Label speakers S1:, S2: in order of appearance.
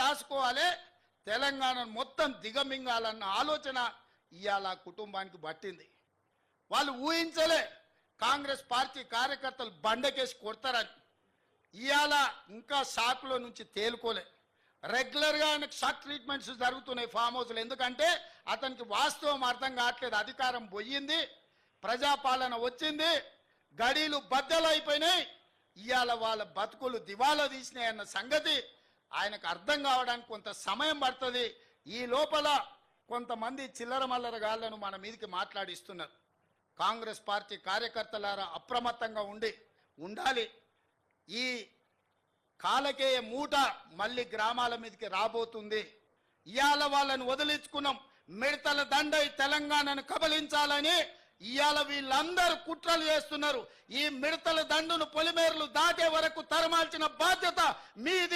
S1: దాచుకోవాలి. తెలంగాణను మొత్తం దిగమింగాలన్న ఆలోచన ఇవాళ కుటుంబానికి పట్టింది. వాళ్ళు ఊహించలే కాంగ్రెస్ పార్టీ కార్యకర్తలు బండకేసి కొడతారని. ఇవాళ ఇంకా షాక్లో నుంచి తేలుకోలే. రెగ్యులర్గా ఆయనకు షాక్ ట్రీట్మెంట్స్ జరుగుతున్నాయి ఫామ్ హౌస్లో. ఎందుకంటే అతనికి వాస్తవం అర్థం కావట్లేదు. అధికారం పోయింది ప్రజాపాలన వచ్చింది గడీలు బద్దలైపోయినాయి. ఇవాళ వాళ్ళ బతుకులు దివాలా తీసినాయన్న సంగతి ఆయనకు అర్థం కావడానికి కొంత సమయం పడుతుంది. ఈ లోపల కొంతమంది చిల్లర మల్లర గాళ్ళను మన మీదకి మాట్లాడిస్తున్నారు. కాంగ్రెస్ పార్టీ కార్యకర్తలారా అప్రమత్తంగా ఉండి ఉండాలి. ఈ కాలకేయ మూట మళ్ళీ గ్రామాల మీదకి రాబోతుంది. ఇవాళ వాళ్ళని వదిలించుకున్నాం. మిడతల దండై తెలంగాణను కబలించాలని ఇవాళ వీళ్ళందరూ కుట్రలు చేస్తున్నారు. ఈ మిడతల దండును పొలిమేరలు దాటే వరకు తరమాల్సిన బాధ్యత మీది.